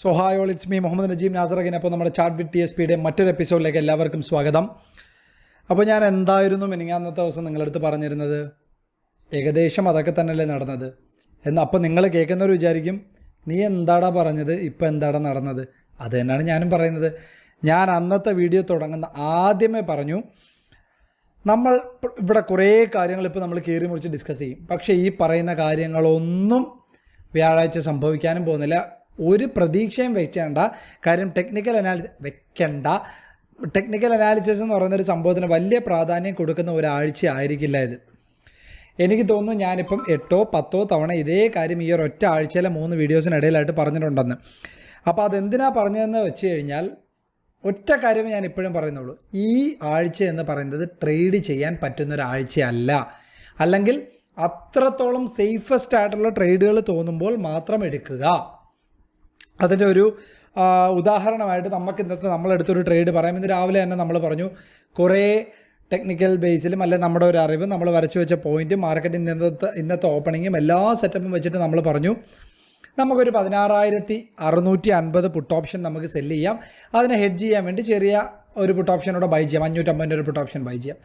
So hi all it's me Muhammad Najeem നാസറഗിൻ അപ്പോൾ നമ്മുടെ chart with T S പിയുടെ മറ്റൊരു എപ്പിസോഡിലേക്ക് എല്ലാവർക്കും സ്വാഗതം. അപ്പോൾ ഞാൻ എന്തായിരുന്നു മിനിങ്ങാന്നത്തെ ദിവസം നിങ്ങളടുത്ത് പറഞ്ഞിരുന്നത്? ഏകദേശം അതൊക്കെ തന്നെയല്ലേ നടന്നത്. എന്ന് അപ്പോൾ നിങ്ങൾ കേൾക്കുന്നവർ വിചാരിക്കും നീ എന്താടാ പറഞ്ഞത്? ഇപ്പോൾ എന്താടാ നടന്നത്? അത് തന്നെയാണ് ഞാനും പറയുന്നത്. ഞാൻ അന്നത്തെ വീഡിയോ തുടങ്ങുന്ന ആദ്യമേ പറഞ്ഞു നമ്മൾ ഇവിടെ കുറേ കാര്യങ്ങൾ ഇപ്പോൾ നമ്മൾ കീറി മുറിച്ച് ഡിസ്കസ് ചെയ്യും. പക്ഷേ ഈ പറയുന്ന കാര്യങ്ങളൊന്നും വ്യാഴാഴ്ച സംഭവിക്കാനും പോകുന്നില്ല. ഒരു പ്രതീക്ഷയും വെക്കേണ്ട. കാര്യം ടെക്നിക്കൽ അനാലിസിസ് വെക്കേണ്ട. ടെക്നിക്കൽ അനാലിസിസ് എന്ന് പറയുന്ന ഒരു സംഭവത്തിന് വലിയ പ്രാധാന്യം കൊടുക്കുന്ന ഒരാഴ്ച ആയിരിക്കില്ല ഇത്. എനിക്ക് തോന്നുന്നു ഞാനിപ്പം എട്ടോ പത്തോ തവണ ഇതേ കാര്യം ഈ ഒറ്റ ആഴ്ചയിലെ മൂന്ന് വീഡിയോസിനിടയിലായിട്ട് പറഞ്ഞിട്ടുണ്ടെന്ന്. അപ്പോൾ അതെന്തിനാ പറഞ്ഞതെന്ന് വെച്ച് കഴിഞ്ഞാൽ ഒറ്റ കാര്യം ഞാൻ ഇപ്പോഴും പറയുന്നുള്ളൂ. ഈ ആഴ്ച എന്ന് പറയുന്നത് ട്രേഡ് ചെയ്യാൻ പറ്റുന്ന ഒരു ആഴ്ചയല്ല അല്ലെങ്കിൽ അത്രത്തോളം സേഫസ്റ്റ് ആയിട്ടുള്ള ട്രേഡുകൾ തോന്നുമ്പോൾ മാത്രം എടുക്കുക. അതിന്റെ ഒരു ഉദാഹരണമായിട്ട് നമുക്ക് ഇന്നത്തെ നമ്മളെടുത്തൊരു ട്രേഡ് പറയാം. ഇന്ന് രാവിലെ തന്നെ നമ്മൾ പറഞ്ഞു കുറേ ടെക്നിക്കൽ ബേസിലും അല്ലെങ്കിൽ നമ്മുടെ ഒരു അറിവ് നമ്മൾ വരച്ചു വെച്ച പോയിന്റും മാർക്കറ്റിന്റെ ഇന്നത്തെ ഇന്നത്തെ ഓപ്പണിങ്ങും എല്ലാ സെറ്റപ്പും വെച്ചിട്ട് നമ്മൾ പറഞ്ഞു നമുക്കൊരു പതിനാറായിരത്തി അറുന്നൂറ്റി അൻപത് പുട്ട് ഓപ്ഷൻ നമുക്ക് സെല്ല് ചെയ്യാം. അതിനെ ഹെഡ്ജ് ചെയ്യാൻ വേണ്ടി ചെറിയ ഒരു പുട്ട് ഓപ്ഷനോടെ ബൈ ചെയ്യാം. അഞ്ഞൂറ്റമ്പതിന്റെ ഒരു പുട്ട് ഓപ്ഷൻ ബൈ ചെയ്യാം.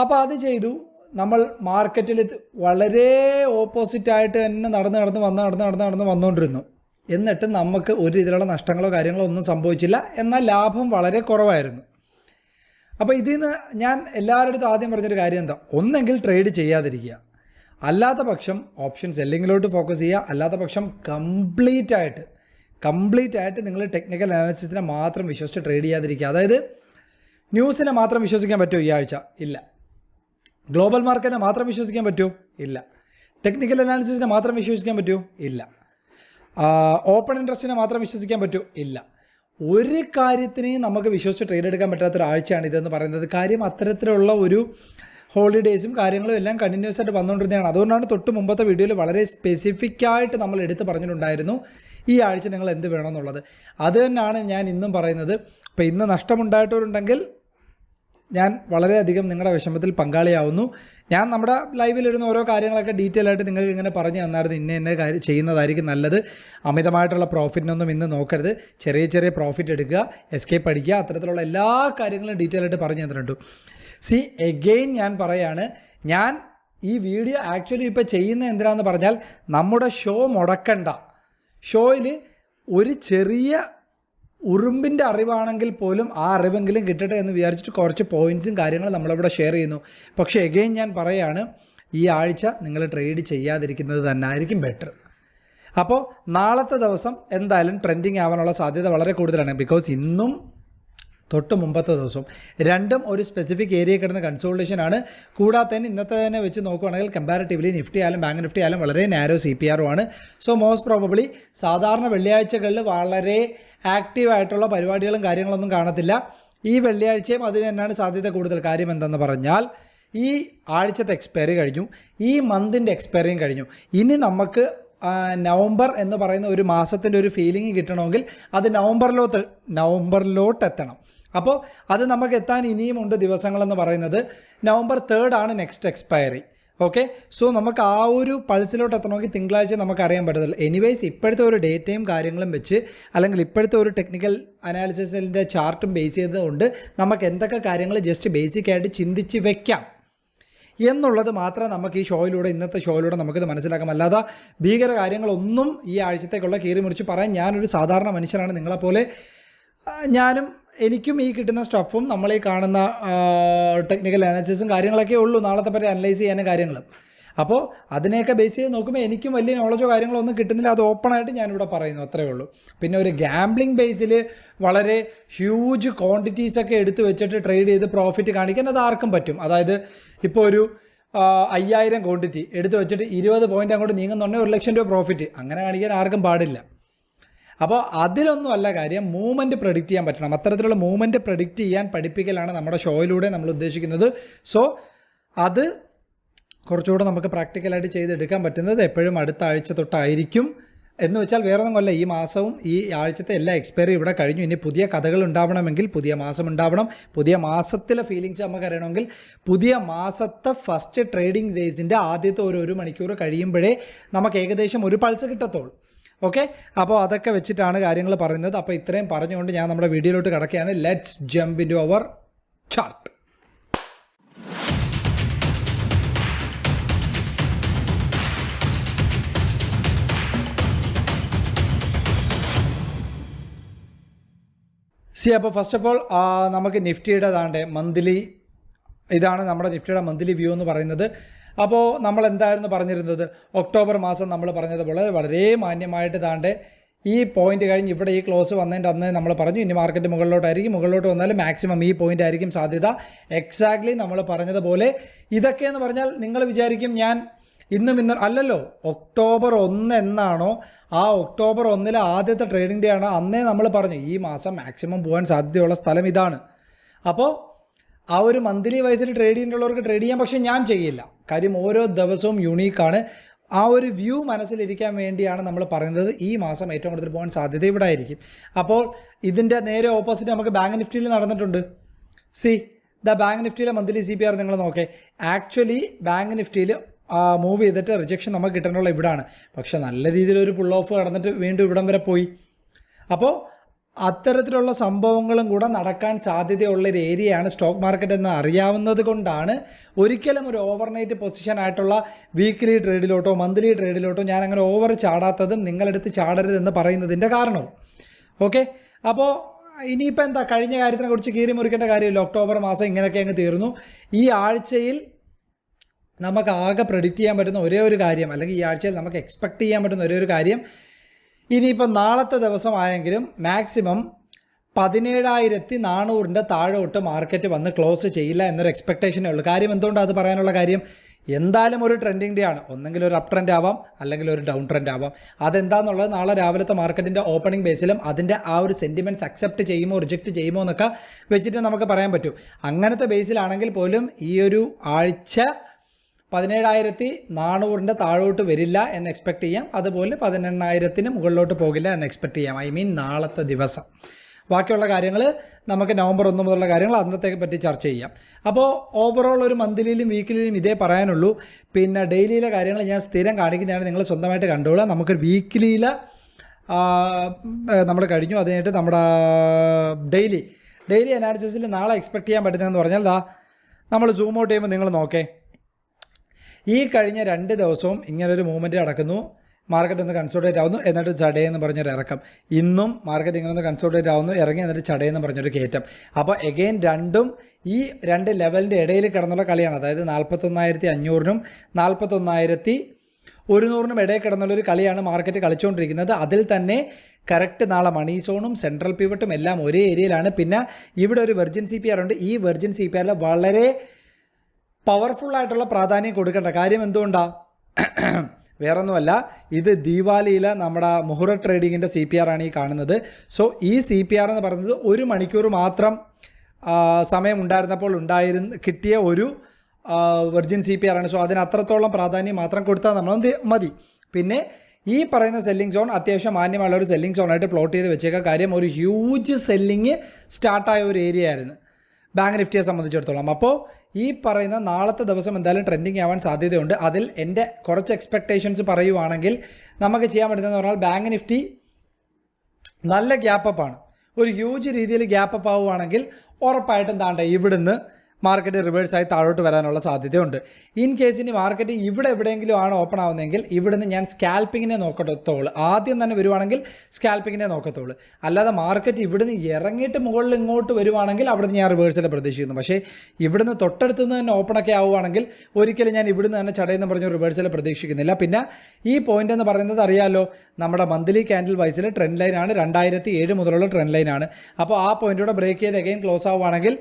അപ്പോൾ അത് ചെയ്തു. നമ്മൾ മാർക്കറ്റിൽ വളരെ ഓപ്പോസിറ്റായിട്ട് തന്നെ നടന്ന് നടന്ന് വന്ന് നടന്ന് നടന്ന് നടന്ന് വന്നുകൊണ്ടിരുന്നു എന്നിട്ട് നമുക്ക് ഒരു രീതിയിലുള്ള നഷ്ടങ്ങളോ കാര്യങ്ങളോ ഒന്നും സംഭവിച്ചില്ല. എന്നാൽ ലാഭം വളരെ കുറവായിരുന്നു. അപ്പോൾ ഇതിൽ നിന്ന് ഞാൻ എല്ലാവരുടെ അടുത്തും ആദ്യം പറഞ്ഞൊരു കാര്യം എന്താ? ഒന്നെങ്കിൽ ട്രേഡ് ചെയ്യാതിരിക്കുക. അല്ലാത്ത പക്ഷം ഓപ്ഷൻ സെല്ലിങ്ങിലോട്ട് ഫോക്കസ് ചെയ്യുക. അല്ലാത്ത പക്ഷം കംപ്ലീറ്റ് ആയിട്ട് കംപ്ലീറ്റ് ആയിട്ട് നിങ്ങൾ ടെക്നിക്കൽ അനാലിസിസിനെ മാത്രം വിശ്വസിച്ച് ട്രേഡ് ചെയ്യാതിരിക്കുക. അതായത് ന്യൂസിനെ മാത്രം വിശ്വസിക്കാൻ പറ്റുമോ ഈ ആഴ്ച? ഇല്ല. ഗ്ലോബൽ മാർക്കറ്റിനെ മാത്രം വിശ്വസിക്കാൻ പറ്റുമോ? ഇല്ല. ടെക്നിക്കൽ അനാലിസിസിനെ മാത്രം വിശ്വസിക്കാൻ പറ്റുമോ? ഇല്ല. ഓപ്പൺ ഇൻട്രസ്റ്റിനെ മാത്രം വിശ്വസിക്കാൻ പറ്റൂ. ഇല്ല. ഒരു കാര്യത്തിനെയും നമുക്ക് വിശ്വസിച്ച് ട്രേഡ് എടുക്കാൻ പറ്റാത്ത ഒരാഴ്ചയാണ് ഇതെന്ന് പറയുന്നത്. കാര്യം അത്തരത്തിലുള്ള ഒരു ഹോളിഡേയ്സും കാര്യങ്ങളും എല്ലാം കണ്ടിന്യൂസ് ആയിട്ട് വന്നുകൊണ്ടിരുന്നതാണ്. അതുകൊണ്ടാണ് തൊട്ട് മുമ്പത്തെ വീഡിയോയിൽ വളരെ സ്പെസിഫിക് ആയിട്ട് നമ്മൾ എടുത്ത് പറഞ്ഞിട്ടുണ്ടായിരുന്നു ഈ ആഴ്ച നിങ്ങൾ എന്ത് വേണമെന്നുള്ളത്. അത് തന്നെയാണ് ഞാൻ ഇന്നും പറയുന്നത്. ഇപ്പോൾ ഇന്ന് നഷ്ടമുണ്ടായിട്ടവരുണ്ടെങ്കിൽ ഞാൻ വളരെയധികം നിങ്ങളുടെ വിഷമത്തിൽ പങ്കാളിയാവുന്നു. ഞാൻ നമ്മുടെ ലൈവിലിരുന്ന ഓരോ കാര്യങ്ങളൊക്കെ ഡീറ്റെയിൽ ആയിട്ട് നിങ്ങൾക്ക് ഇങ്ങനെ പറഞ്ഞു തന്നായിരുന്നു. ഇന്ന ഇന്ന കാര്യം ചെയ്യുന്നതായിരിക്കും നല്ലത്. അമിതമായിട്ടുള്ള പ്രോഫിറ്റിനൊന്നും ഇന്ന് നോക്കരുത്. ചെറിയ ചെറിയ പ്രോഫിറ്റ് എടുക്കുക എസ്കേപ്പ് അടിക്കുക അത്തരത്തിലുള്ള എല്ലാ കാര്യങ്ങളും ഡീറ്റെയിൽ ആയിട്ട് പറഞ്ഞു തന്നിട്ടുണ്ട്. സി എഗെയിൻ ഞാൻ പറയാണ് ഞാൻ ഈ വീഡിയോ ആക്ച്വലി ഇപ്പോൾ ചെയ്യുന്ന എന്തിനാന്ന് പറഞ്ഞാൽ നമ്മുടെ ഷോ മുടക്കണ്ട. ഷോയിൽ ഒരു ചെറിയ ഉറുമ്പിന്റെ അറിവാണെങ്കിൽ പോലും ആ അറിവെങ്കിലും കിട്ടട്ടെ എന്ന് വിചാരിച്ചിട്ട് കുറച്ച് പോയിന്റ്സും കാര്യങ്ങളും നമ്മളിവിടെ ഷെയർ ചെയ്യുന്നു. പക്ഷേ എഗെയിൻ ഞാൻ പറയാണ് ഈ ആഴ്ച നിങ്ങൾ ട്രേഡ് ചെയ്യാതിരിക്കുന്നത് തന്നെ ആയിരിക്കും ബെറ്റർ അപ്പോൾ നാളത്തെ ദിവസം എന്തായാലും ട്രെൻഡിങ് ആവാനുള്ള സാധ്യത വളരെ കൂടുതലാണ്. ബിക്കോസ് ഇന്നും തൊട്ട് മുമ്പത്തെ ദിവസവും രണ്ടും ഒരു സ്പെസിഫിക് ഏരിയ കിടന്ന കൺസോൾട്ടേഷൻ ആണ്. കൂടാതെ തന്നെ ഇന്നത്തെ തന്നെ വെച്ച് നോക്കുകയാണെങ്കിൽ കമ്പാരിറ്റീവ്ലി നിഫ്റ്റി ആയാലും ബാങ്ക് നിഫ്റ്റി ആയാലും വളരെ നാരോ സി പി ആറും ആണ്. സോ മോസ്റ്റ് പ്രോബബ്ലി സാധാരണ വെള്ളിയാഴ്ചകളിൽ വളരെ ആക്റ്റീവ് ആയിട്ടുള്ള പരിപാടികളും കാര്യങ്ങളൊന്നും കാണത്തില്ല. ഈ വെള്ളിയാഴ്ചയും അതിന് തന്നെയാണ് സാധ്യത കൂടുതൽ. കാര്യം എന്തെന്ന് പറഞ്ഞാൽ ഈ ആഴ്ചത്തെ എക്സ്പയറി കഴിഞ്ഞു. ഈ മന്തിന്റെ എക്സ്പയറിയും കഴിഞ്ഞു. ഇനി നമുക്ക് നവംബർ എന്ന് പറയുന്ന ഒരു മാസത്തിന്റെ ഒരു ഫീലിംഗ് കിട്ടണമെങ്കിൽ അത് നവംബറിലോട്ട് നവംബറിലോട്ട് എത്തണം അപ്പോൾ അത് നമുക്ക് എത്താൻ ഇനിയും ഉണ്ട് ദിവസങ്ങളെന്ന് പറയുന്നത് നവംബർ തേർഡ് ആണ് നെക്സ്റ്റ് എക്സ്പയറി ഓക്കെ സോ നമുക്ക് ആ ഒരു പൾസിലോട്ട് എത്തണമെങ്കിൽ തിങ്കളാഴ്ച നമുക്ക് അറിയാൻ പറ്റത്തില്ല. എനിവേസ് ഇപ്പോഴത്തെ ഒരു ഡേറ്റയും കാര്യങ്ങളും വെച്ച് അല്ലെങ്കിൽ ഇപ്പോഴത്തെ ഒരു ടെക്നിക്കൽ അനാലിസിസിന്റെ ചാർട്ടും ബേസ് ചെയ്തുകൊണ്ട് നമുക്ക് എന്തൊക്കെ കാര്യങ്ങൾ ജസ്റ്റ് ബേസിക് ആയിട്ട് ചിന്തിച്ച് വെക്കാം. എന്നുള്ളത് മാത്രമേ നമുക്ക് ഈ ഷോയിലൂടെ ഇന്നത്തെ ഷോയിലൂടെ നമുക്കിത് മനസ്സിലാക്കാം. അല്ലാതെ ഭീകര കാര്യങ്ങളൊന്നും ഈ ആഴ്ചത്തേക്കുള്ള കീറി മുറിച്ച് പറയാൻ ഞാനൊരു സാധാരണ മനുഷ്യനാണ് നിങ്ങളെപ്പോലെ. ഞാനും എനിക്കും ഈ കിട്ടുന്ന സ്റ്റഫും നമ്മൾ ഈ കാണുന്ന ടെക്നിക്കൽ അനാലിസിസും കാര്യങ്ങളൊക്കെ ഉള്ളൂ. നാളത്തെ പറ്റി അനലൈസ് ചെയ്യാനും കാര്യങ്ങളും. അപ്പോൾ അതിനെയൊക്കെ ബേസ് ചെയ്ത് നോക്കുമ്പോൾ എനിക്കും വലിയ നോളജോ കാര്യങ്ങളോ ഒന്നും കിട്ടുന്നില്ല. അത് ഓപ്പണായിട്ട് ഞാനിവിടെ പറയുന്നു. അത്രേ ഉള്ളൂ. പിന്നെ ഒരു ഗാംബ്ലിംഗ് ബേസിൽ വളരെ ഹ്യൂജ് ക്വാണ്ടിറ്റീസ് ഒക്കെ എടുത്ത് വെച്ചിട്ട് ട്രേഡ് ചെയ്ത് പ്രോഫിറ്റ് കാണിക്കാൻ അത് ആർക്കും പറ്റും. അതായത് ഇപ്പോൾ ഒരു അയ്യായിരം ക്വാണ്ടിറ്റി എടുത്ത് വെച്ചിട്ട് ഇരുപത് പോയിന്റ് അങ്ങോട്ട് നീങ്ങുന്നുണ്ടെങ്കിൽ ഒരു ലക്ഷം രൂപ പ്രോഫിറ്റ് അങ്ങനെ കാണിക്കാൻ ആർക്കും പാടില്ല. അപ്പോൾ അതിലൊന്നും അല്ല കാര്യം മൂവ്മെന്റ് പ്രഡിക്റ്റ് ചെയ്യാൻ പറ്റണം. അത്തരത്തിലുള്ള മൂവ്മെന്റ് പ്രഡിക്റ്റ് ചെയ്യാൻ പഠിപ്പിക്കലാണ് നമ്മുടെ ഷോയിലൂടെ നമ്മൾ ഉദ്ദേശിക്കുന്നത്. സോ അത് കുറച്ചുകൂടെ നമുക്ക് പ്രാക്ടിക്കലായിട്ട് ചെയ്തെടുക്കാൻ പറ്റുന്നത് എപ്പോഴും അടുത്ത ആഴ്ച തൊട്ടായിരിക്കും. എന്ന് വെച്ചാൽ വേറെ ഒന്നുമല്ല ഈ മാസവും ഈ ആഴ്ചത്തെ എല്ലാ എക്സ്പയറി ഇവിടെ കഴിഞ്ഞു. ഇനി പുതിയ കഥകൾ ഉണ്ടാവണമെങ്കിൽ പുതിയ മാസം ഉണ്ടാവണം. പുതിയ മാസത്തിലെ ഫീലിങ്സ് നമുക്ക് അറിയണമെങ്കിൽ പുതിയ മാസത്തെ ഫസ്റ്റ് ട്രേഡിംഗ് ഡേയ്സിന്റെ ആദ്യത്തെ ഒരു ഒരു മണിക്കൂർ കഴിയുമ്പോഴേ നമുക്ക് ഏകദേശം ഒരു പൾസ് കിട്ടത്തുള്ളൂ. ഓക്കെ? അപ്പോൾ അതൊക്കെ വെച്ചിട്ടാണ് കാര്യങ്ങൾ പറയുന്നത്. അപ്പോൾ ഇത്രയും പറഞ്ഞുകൊണ്ട് ഞാൻ നമ്മുടെ വീഡിയോയിലോട്ട് കിടക്കുകയാണ്. Let's jump into our chart see അപ്പോൾ ഫസ്റ്റ് ഓഫ് ഓൾ നമുക്ക് നിഫ്റ്റിയുടെ താണ്ടെ മന്ത്ലി ഇതാണ് നമ്മുടെ നിഫ്റ്റിയുടെ മന്ത്ലി വ്യൂ എന്ന് പറയുന്നത്. അപ്പോൾ നമ്മൾ എന്തായിരുന്നു പറഞ്ഞിരുന്നത്? ഒക്ടോബർ മാസം നമ്മൾ പറഞ്ഞതുപോലെ വളരെ മാന്യമായിട്ട് താണ്ട് ഈ പോയിന്റ് കഴിഞ്ഞ് ഇവിടെ ഈ ക്ലോസ് വന്നതിന്റെ അന്ന് നമ്മൾ പറഞ്ഞു ഇനി മാർക്കറ്റ് മുകളിലോട്ടായിരിക്കും മുകളിലോട്ട് വന്നാൽ മാക്സിമം ഈ പോയിന്റ് ആയിരിക്കും സാധ്യത. എക്സാക്ട്ലി നമ്മൾ പറഞ്ഞതുപോലെ ഇതൊക്കെ എന്ന് പറഞ്ഞാൽ നിങ്ങൾ വിചാരിക്കും ഞാൻ ഇന്നും ഇന്ന് അല്ലല്ലോ ഒക്ടോബർ ഒന്ന് എന്നാണോ ആ ഒക്ടോബർ ഒന്നിലെ ആദ്യത്തെ ട്രേഡിംഗ് ഡേ ആണ്. അന്നേ നമ്മൾ പറഞ്ഞു ഈ മാസം മാക്സിമം പോകാൻ സാധ്യതയുള്ള സ്ഥലം ഇതാണ്. അപ്പോൾ ആ ഒരു മന്ത്ലി വൈസിൽ ട്രേഡ് ചെയ്യുന്നുള്ളവർക്ക് ട്രേഡ് ചെയ്യാം പക്ഷേ ഞാൻ ചെയ്യില്ല. കാര്യം ഓരോ ദിവസവും യുണീക്കാണ് ആ ഒരു വ്യൂ മനസ്സിലിരിക്കാൻ വേണ്ടിയാണ് നമ്മൾ പറയുന്നത്. ഈ മാസം ഏറ്റവും കൂടുതൽ പോകാൻ സാധ്യത ഇവിടെ ആയിരിക്കും. അപ്പോൾ ഇതിന്റെ നേരെ ഓപ്പോസിറ്റ് നമുക്ക് ബാങ്ക് നിഫ്റ്റിയിൽ നടന്നിട്ടുണ്ട്. സി ദ ബാങ്ക് നിഫ്റ്റിയിലെ മന്ത്ലി സി പി ആർ നിങ്ങൾ നോക്കേ. ആക്ച്വലി ബാങ്ക് നിഫ്റ്റിയിൽ മൂവ് ചെയ്തിട്ട് റിജക്ഷൻ നമുക്ക് കിട്ടാനുള്ള ഇവിടാണ്. പക്ഷേ നല്ല രീതിയിൽ ഒരു പുൾ ഓഫ് കടന്നിട്ട് വീണ്ടും ഇവിടം വരെ പോയി. അപ്പോൾ അത്തരത്തിലുള്ള സംഭവങ്ങളും കൂടെ നടക്കാൻ സാധ്യതയുള്ള ഒരു ഏരിയയാണ് സ്റ്റോക്ക് മാർക്കറ്റ് എന്ന് അറിയാവുന്നത് കൊണ്ടാണ് ഒരിക്കലും ഒരു ഓവർനൈറ്റ് പൊസിഷൻ ആയിട്ടുള്ള വീക്ക്ലി ട്രേഡിലോട്ടോ മന്ത്ലി ട്രേഡിലോട്ടോ ഞാൻ അങ്ങനെ ഓവർ ചാടാത്തതും നിങ്ങളെടുത്ത് ചാടരുതെന്ന് പറയുന്നതിന്റെ കാരണവും. ഓക്കെ അപ്പോൾ ഇനിയിപ്പോൾ എന്താ? കഴിഞ്ഞ കാര്യത്തിനെ കുറിച്ച് കീറി മുറിക്കേണ്ട കാര്യമില്ല. ഒക്ടോബർ മാസം ഇങ്ങനെയൊക്കെ അങ്ങ് തീർന്നു. ഈ ആഴ്ചയിൽ നമുക്ക് ആകെ പ്രെഡിക്റ്റ് ചെയ്യാൻ പറ്റുന്ന ഒരേ ഒരു കാര്യം അല്ലെങ്കിൽ ഈ ആഴ്ചയിൽ നമുക്ക് എക്സ്പെക്ട് ചെയ്യാൻ പറ്റുന്ന ഒരേ ഒരു കാര്യം ഇനിയിപ്പോൾ നാളത്തെ ദിവസമായെങ്കിലും മാക്സിമം പതിനേഴായിരത്തി നാനൂറിന്റെ താഴോട്ട് മാർക്കറ്റ് വന്ന് ക്ലോസ് ചെയ്യില്ല എന്നൊരു എക്സ്പെക്ടേഷനേ ഉള്ളൂ. കാര്യം എന്തുകൊണ്ടാണ് അത് പറയാനുള്ള കാര്യം? എന്തായാലും ഒരു ട്രെൻഡിങ് ഡേ ആണ്. ഒന്നെങ്കിൽ ഒരു അപ് ട്രെൻഡ് ആവാം അല്ലെങ്കിൽ ഒരു ഡൗൺ ട്രെൻഡ് ആവാം. അതെന്താണെന്നുള്ളത് നാളെ രാവിലത്തെ മാർക്കറ്റിന്റെ ഓപ്പണിംഗ് ബേസിലും അതിന്റെ ആ ഒരു സെന്റിമെന്റ്സ് അക്സെപ്റ്റ് ചെയ്യുമോ റിജക്റ്റ് ചെയ്യുമോ എന്നൊക്കെ വെച്ചിട്ട് നമുക്ക് പറയാൻ പറ്റും. അങ്ങനത്തെ ബേസിലാണെങ്കിൽ പോലും ഈ ഒരു ആഴ്ച പതിനേഴായിരത്തി നാനൂറിന്റെ താഴോട്ട് വരില്ല എന്ന് എക്സ്പെക്റ്റ് ചെയ്യാം. അതുപോലെ പതിനെണ്ണായിരത്തിന് മുകളിലോട്ട് പോകില്ല എന്ന് എക്സ്പെക്ട് ചെയ്യാം. ഐ മീൻ നാളത്തെ ദിവസം. ബാക്കിയുള്ള കാര്യങ്ങൾ നമുക്ക് നവംബർ ഒന്ന് മുതലുള്ള കാര്യങ്ങൾ അന്നത്തേക്ക് പറ്റി ചർച്ച ചെയ്യാം. അപ്പോൾ ഓവറോൾ ഒരു മന്ത്ലിയിലും വീക്കിലിയിലും ഇതേ പറയാനുള്ളൂ. പിന്നെ ഡെയിലിയിലെ കാര്യങ്ങൾ ഞാൻ സ്ഥിരം കാണിക്കുന്നതാണ്. നിങ്ങൾ സ്വന്തമായിട്ട് കണ്ടോളാം. നമുക്ക് വീക്കിലിയിലെ നമ്മൾ കഴിഞ്ഞു. അത് നമ്മുടെ ഡെയിലി ഡെയിലി അനാലിസിസിൽ നാളെ എക്സ്പെക്ട് ചെയ്യാൻ പറ്റുന്നതെന്ന് പറഞ്ഞാൽ ദാ നമ്മൾ സൂം ഔട്ട് ചെയ്യുമ്പോൾ നിങ്ങൾ നോക്കേ. ഈ കഴിഞ്ഞ രണ്ട് ദിവസവും ഇങ്ങനൊരു മൂവ്മെന്റ് നടക്കുന്നു. മാർക്കറ്റ് ഒന്ന് കൺസോൾട്ടേറ്റ് ആവുന്നു. എന്നിട്ട് ചടയെന്ന് പറഞ്ഞൊരു ഇറക്കം. ഇന്നും മാർക്കറ്റ് ഇങ്ങനെ ഒന്ന് കൺസോൾട്ടേറ്റ് ആവുന്നു. ഇറങ്ങി എന്നിട്ട് ചടയെന്ന് പറഞ്ഞൊരു കയറ്റം. അപ്പോൾ എഗെയിൻ രണ്ടും ഈ രണ്ട് ലെവലിന്റെ ഇടയിൽ കിടന്നുള്ള കളിയാണ്. അതായത് നാൽപ്പത്തൊന്നായിരത്തി അഞ്ഞൂറിനും നാൽപ്പത്തൊന്നായിരത്തി ഒരുന്നൂറിനും ഇടയിൽ കിടന്നുള്ളൊരു കളിയാണ് മാർക്കറ്റ് കളിച്ചുകൊണ്ടിരിക്കുന്നത് അതിൽ തന്നെ കറക്റ്റ് നാളെ മണി സോണും സെൻട്രൽ പിവട്ടും എല്ലാം ഒരേ ഏരിയയിലാണ് പിന്നെ ഇവിടെ ഒരു വെർജിൻ സി പി ആർ ഉണ്ട്. ഈ വെർജിൻ സി പി ആറിൽ വളരെ പവർഫുൾ ആയിട്ടുള്ള പ്രാധാന്യം കൊടുക്കേണ്ട. കാര്യം എന്തുകൊണ്ടാണ് വേറൊന്നുമല്ല ഇത് ദീപാവലിയിൽ നമ്മുടെ മുഹുറ ട്രേഡിങ്ങിന്റെ സി പി ആർ ആണ് ഈ കാണുന്നത്. സോ ഈ സി പി ആർ എന്ന് പറയുന്നത് ഒരു മണിക്കൂർ മാത്രം സമയം ഉണ്ടായിരുന്നപ്പോൾ ഉണ്ടായിരുന്ന കിട്ടിയ ഒരു വെർജിൻ സി പി ആർ ആണ്. സോ അതിന് അത്രത്തോളം പ്രാധാന്യം മാത്രം കൊടുത്താൽ നമ്മൾ മതി. പിന്നെ ഈ പറയുന്ന സെല്ലിംഗ് സോൺ അത്യാവശ്യം മാന്യമുള്ള ഒരു സെല്ലിംഗ് സോണായിട്ട് പ്ലോട്ട് ചെയ്ത് വെച്ചേക്കാം. കാര്യം ഒരു ഹ്യൂജ് സെല്ലിങ് സ്റ്റാർട്ടായ ഒരു ഏരിയ ആയിരുന്നു. ബാങ്ക് നിഫ്റ്റിയെ സംബന്ധിച്ചിടത്തോളം. അപ്പോൾ ഈ പറയുന്ന നാളത്തെ ദിവസം എന്തായാലും ട്രെൻഡിങ് ആവാൻ സാധ്യതയുണ്ട്. അതിൽ എന്റെ കുറച്ച് എക്സ്പെക്റ്റേഷൻസ് പറയുവാണെങ്കിൽ നമുക്ക് ചെയ്യാൻ പറ്റുന്നതെന്ന് പറഞ്ഞാൽ ബാങ്ക് നിഫ്റ്റി നല്ല ഗ്യാപ്പ് ആണ്. ഒരു ഹ്യൂജ് രീതിയിൽ ഗ്യാപ്പ് അപ്പ് ആവുകയാണെങ്കിൽ ഉറപ്പായിട്ടും താണ്ട ഇവിടുന്ന് മാർക്കറ്റ് റിവേഴ്സ് റിവേഴ്സായി താഴോട്ട് വരാനുള്ള സാധ്യതയുണ്ട്. ഇൻ കേസ് ഇനി മാർക്കറ്റ് ഇവിടെ എവിടെയെങ്കിലും ആണ് ഓപ്പൺ ആവുന്നതെങ്കിൽ ഇവിടുന്ന് ഞാൻ സ്കാൽപ്പിങ്ങിനെ നോക്കത്തോളൂ. ആദ്യം തന്നെ വരുവാണെങ്കിൽ സ്കാൽപ്പിങ്ങിനെ നോക്കത്തോളൂ. അല്ലാതെ മാർക്കറ്റ് ഇവിടുന്ന് ഇറങ്ങിയിട്ട് മുകളിൽ ഇങ്ങോട്ട് വരുവാണെങ്കിൽ അവിടുന്ന് ഞാൻ റിവേഴ്സിനെ പ്രതീക്ഷിക്കുന്നു. പക്ഷേ ഇവിടുന്ന് തൊട്ടടുത്ത് നിന്ന് തന്നെ ഓപ്പൺ ഒക്കെ ആവുകയാണെങ്കിൽ ഒരിക്കലും ഞാൻ ഇവിടുന്ന് തന്നെ ചടയെന്ന് പറഞ്ഞ റിവേഴ്സിനെ പ്രതീക്ഷിക്കുന്നില്ല. പിന്നെ ഈ പോയിന്റ് എന്ന് പറയുന്നത് അറിയാലോ നമ്മുടെ മന്ത്ലി ക്യാൻഡിൽ വൈസിലെ ട്രെൻഡ് ലൈനാണ് രണ്ടായിരത്തി ഏഴ് മുതലുള്ള ട്രെൻഡ് ലൈനാണ് അപ്പോൾ ആ പോയിന്റോടെ ബ്രേക്ക് ചെയ്ത് അഗൈൻ ക്ലോസ് ആവുകയാണെങ്കിൽ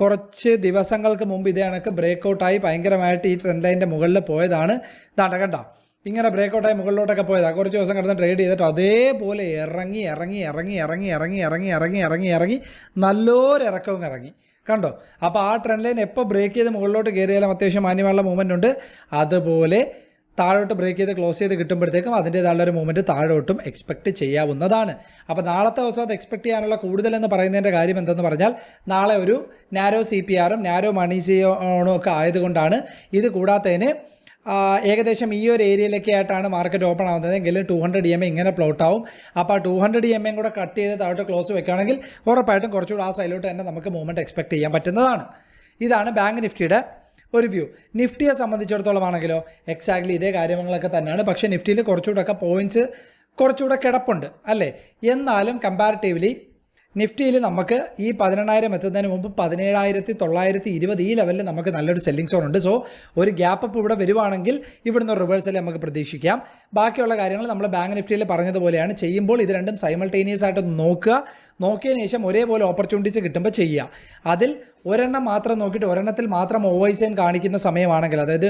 കുറച്ച് ദിവസങ്ങൾക്ക് മുമ്പ് ഇതേ കണക്ക് ബ്രേക്ക് ഔട്ടായി ഭയങ്കരമായിട്ട് ഈ ട്രെൻഡ് ലൈനിന്റെ മുകളിൽ പോയതാണ്. ഇതാണ്ട കണ്ട. ഇങ്ങനെ ബ്രേക്ക് ഔട്ടായി മുകളിലോട്ടൊക്കെ പോയതാണ് കുറച്ച് ദിവസം കിടന്ന് ട്രേഡ് ചെയ്തിട്ട് അതേപോലെ ഇറങ്ങി ഇറങ്ങി ഇറങ്ങി ഇറങ്ങി ഇറങ്ങി ഇറങ്ങി ഇറങ്ങി ഇറങ്ങി ഇറങ്ങി നല്ലൊരു ഇറക്കവും ഇറങ്ങി. കണ്ടോ? അപ്പോൾ ആ ട്രെൻഡ് ലൈൻ എപ്പോൾ ബ്രേക്ക് ചെയ്ത് മുകളിലോട്ട് കയറിയാലും അത്യാവശ്യം മാന്യമുള്ള മൂവ്മെന്റ് ഉണ്ട്. അതുപോലെ താഴോട്ട് ബ്രേക്ക് ചെയ്ത് ക്ലോസ് ചെയ്ത് കിട്ടുമ്പോഴത്തേക്കും അതിന്റേതായുള്ള ഒരു മൂവ്മെന്റ് താഴോട്ടും എക്സ്പെക്റ്റ് ചെയ്യാവുന്നതാണ്. അപ്പോൾ നാളത്തെ ദിവസം അത് എക്സ്പെക്ട് ചെയ്യാനുള്ള കൂടുതലെന്ന് പറയുന്നതിന്റെ കാര്യം എന്തെന്ന് പറഞ്ഞാൽ നാളെ ഒരു നാരോ സി പി ആറും നാരോ മണി സിയോണും ഒക്കെ ആയതുകൊണ്ടാണ്. ഇത് കൂടാത്തതിന് ഏകദേശം ഈ ഒരു ഏരിയയിലൊക്കെ ആയിട്ടാണ് മാർക്കറ്റ് ഓപ്പൺ ആവുന്നത്. എങ്കിലും ടു ഹൺഡ്രഡ് എം ഇങ്ങനെ പ്ലോട്ട് ആവും. അപ്പോൾ ആ ടു ഹൺഡ്രഡ് എം കൂടെ കട്ട് ചെയ്ത് താഴോട്ട് ക്ലോസ് വെക്കുകയാണെങ്കിൽ ഉറപ്പായിട്ടും കുറച്ചുകൂടി ആ സൈഡിലോട്ട് തന്നെ നമുക്ക് മൂവ്മെന്റ് എക്സ്പെക്ട് ചെയ്യാൻ പറ്റുന്നതാണ്. ഇതാണ് ബാങ്ക് നിഫ്റ്റിയുടെ ഒരു വ്യൂ. നിഫ്റ്റിയെ സംബന്ധിച്ചിടത്തോളം ആണെങ്കിലോ എക്സാക്ട്ലി ഇതേ കാര്യങ്ങളൊക്കെ തന്നെയാണ്. പക്ഷേ നിഫ്റ്റിയിൽ കുറച്ചുകൂടെ ഒക്കെ പോയിന്റ്സ് കുറച്ചുകൂടെ കിടപ്പുണ്ട് അല്ലേ? എന്നാലും കമ്പാരിറ്റീവ്ലി നിഫ്റ്റിയിൽ നമുക്ക് ഈ പതിനെണ്ണായിരം എത്തുന്നതിന് മുമ്പ് പതിനേഴായിരത്തി തൊള്ളായിരത്തി ഇരുപത് ഈ ലെവലിൽ നമുക്ക് നല്ലൊരു സെല്ലിംഗ് സോൺ ഉണ്ട്. സോ ഒരു ഗ്യാപ്പ് അപ്പ് ഇവിടെ വരുവാണെങ്കിൽ ഇവിടുന്ന് റിവേഴ്സൽ നമുക്ക് പ്രതീക്ഷിക്കാം. ബാക്കിയുള്ള കാര്യങ്ങൾ നമ്മൾ ബാങ്ക് നിഫ്റ്റിയിൽ പറഞ്ഞതുപോലെയാണ്. ചെയ്യുമ്പോൾ ഇത് രണ്ടും സൈമൾട്ടേനിയസ് ആയിട്ട് നോക്കുക. നോക്കിയതിന് ശേഷം ഒരേപോലെ ഓപ്പർച്യൂണിറ്റീസ് കിട്ടുമ്പോൾ ചെയ്യുക. അതിൽ ഒരെണ്ണം മാത്രം നോക്കിയിട്ട് ഒരെണ്ണത്തിൽ മാത്രം ഓവൈസൈൻ കാണിക്കുന്ന സമയമാണെങ്കിൽ അതായത്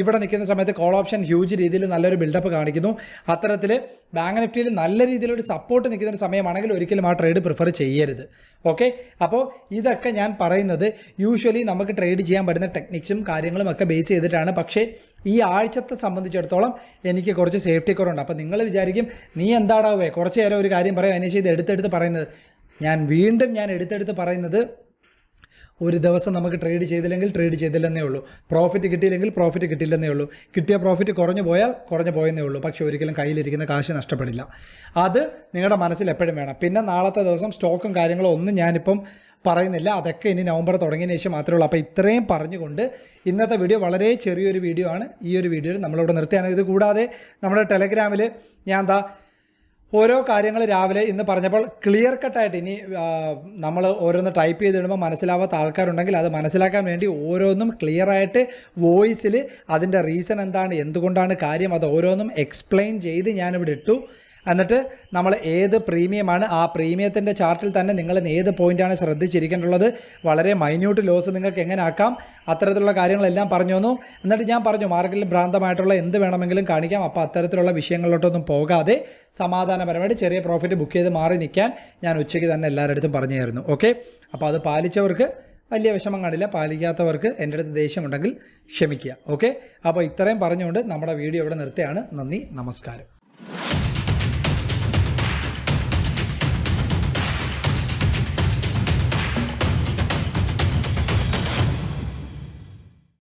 ഇവിടെ നിൽക്കുന്ന സമയത്ത് കോൾ ഓപ്ഷൻ ഹ്യൂജ് രീതിയിൽ നല്ലൊരു ബിൽഡപ്പ് കാണിക്കുന്നു. അത്തരത്തിൽ ബാങ്ക് നിഫ്റ്റിയിൽ നല്ല രീതിയിലൊരു സപ്പോർട്ട് നിൽക്കുന്ന ഒരു സമയമാണെങ്കിൽ ഒരിക്കലും ആ ട്രേഡ് പ്രിഫർ ചെയ്യരുത്. ഓക്കെ അപ്പോൾ ഇതൊക്കെ ഞാൻ പറയുന്നത് യൂഷ്വലി നമുക്ക് ട്രേഡ് ചെയ്യാൻ പറ്റുന്ന ടെക്നിക്സും കാര്യങ്ങളും ഒക്കെ ബേസ് ചെയ്തിട്ടാണ്. പക്ഷേ ഈ ആഴ്ചത്തെ സംബന്ധിച്ചിടത്തോളം എനിക്ക് കുറച്ച് സേഫ്റ്റി കുറവുണ്ട്. അപ്പോൾ നിങ്ങൾ വിചാരിക്കും നീ എന്താടാവേ? കുറച്ച് നേരം ഒരു കാര്യം പറയാം. അതിനുശേഷം ഇത് എടുത്തെടുത്ത് പറയുന്നത്. ഞാൻ വീണ്ടും ഞാൻ എടുത്തെടുത്ത് പറയുന്നത് ഒരു ദിവസം നമുക്ക് ട്രേഡ് ചെയ്തില്ലെങ്കിൽ ട്രേഡ് ചെയ്തില്ലെന്നേ ഉള്ളൂ. പ്രോഫിറ്റ് കിട്ടിയില്ലെങ്കിൽ പ്രോഫിറ്റ് കിട്ടില്ലെന്നേ ഉള്ളൂ. കിട്ടിയ പ്രോഫിറ്റ് കുറഞ്ഞു പോയാൽ കുറഞ്ഞു പോയെന്നേ ഉള്ളൂ. പക്ഷേ ഒരിക്കലും കയ്യിലിരിക്കുന്ന കാശ് നഷ്ടപ്പെടില്ല. അത് നിങ്ങളുടെ മനസ്സിൽ എപ്പോഴും വേണം. പിന്നെ നാളത്തെ ദിവസം സ്റ്റോക്കും കാര്യങ്ങളും ഒന്നും ഞാനിപ്പം പറയുന്നില്ല. അതൊക്കെ ഇനി നവംബർ തുടങ്ങിയതിന് ശേഷം മാത്രമേ ഉള്ളൂ. അപ്പോൾ ഇത്രയും പറഞ്ഞുകൊണ്ട് ഇന്നത്തെ വീഡിയോ വളരെ ചെറിയൊരു വീഡിയോ ആണ്. ഈ ഒരു വീഡിയോയിൽ നമ്മളിവിടെ നിർത്തിയാണ് ഇത് കൂടാതെ നമ്മുടെ ടെലഗ്രാമിൽ ഞാൻ എന്താ ഓരോ കാര്യങ്ങൾ രാവിലെ ഇന്ന് പറഞ്ഞപ്പോൾ ക്ലിയർ കട്ടായിട്ട് ഇനി നമ്മൾ ഓരോന്ന് ടൈപ്പ് ചെയ്തിടുമ്പോൾ മനസ്സിലാവാത്ത ആൾക്കാരുണ്ടെങ്കിൽ അത് മനസ്സിലാക്കാൻ വേണ്ടി ഓരോന്നും ക്ലിയർ ആയിട്ട് വോയിസിൽ അതിന്റെ റീസൺ എന്താണ് എന്തുകൊണ്ടാണ് കാര്യം അത് ഓരോന്നും എക്സ്പ്ലെയിൻ ചെയ്ത് ഞാനിവിടെ ഇട്ടു. എന്നിട്ട് നമ്മൾ ഏത് പ്രീമിയമാണ് ആ പ്രീമിയത്തിന്റെ ചാർട്ടിൽ തന്നെ നിങ്ങൾ ഏത് പോയിന്റാണ് ശ്രദ്ധിച്ചിരിക്കേണ്ടുള്ളത് വളരെ മൈന്യൂട്ട് ലോസ് നിങ്ങൾക്ക് എങ്ങനെ ആക്കാം അത്തരത്തിലുള്ള കാര്യങ്ങളെല്ലാം പറഞ്ഞു തന്നു. എന്നിട്ട് ഞാൻ പറഞ്ഞു മാർക്കറ്റിൽ ഭ്രാന്തമായിട്ടുള്ള എന്ത് വേണമെങ്കിലും കാണിക്കാം. അപ്പോൾ അത്തരത്തിലുള്ള വിഷയങ്ങളിലോട്ടൊന്നും പോകാതെ സമാധാനപരമായിട്ട് ചെറിയ പ്രോഫിറ്റ് ബുക്ക് ചെയ്ത് മാറി നിൽക്കാൻ ഞാൻ ഉച്ചയ്ക്ക് തന്നെ എല്ലാവരുടെ അടുത്തും പറഞ്ഞായിരുന്നു. ഓക്കെ അപ്പോൾ അത് പാലിച്ചവർക്ക് വലിയ വിഷമം കാണില്ല. പാലിക്കാത്തവർക്ക് എന്റെ അടുത്ത് ദേഷ്യമുണ്ടെങ്കിൽ ക്ഷമിക്കുക. ഓക്കെ അപ്പോൾ ഇത്രയും പറഞ്ഞുകൊണ്ട് നമ്മുടെ വീഡിയോ ഇവിടെ നിർത്തുകയാണ്. നന്ദി നമസ്കാരം.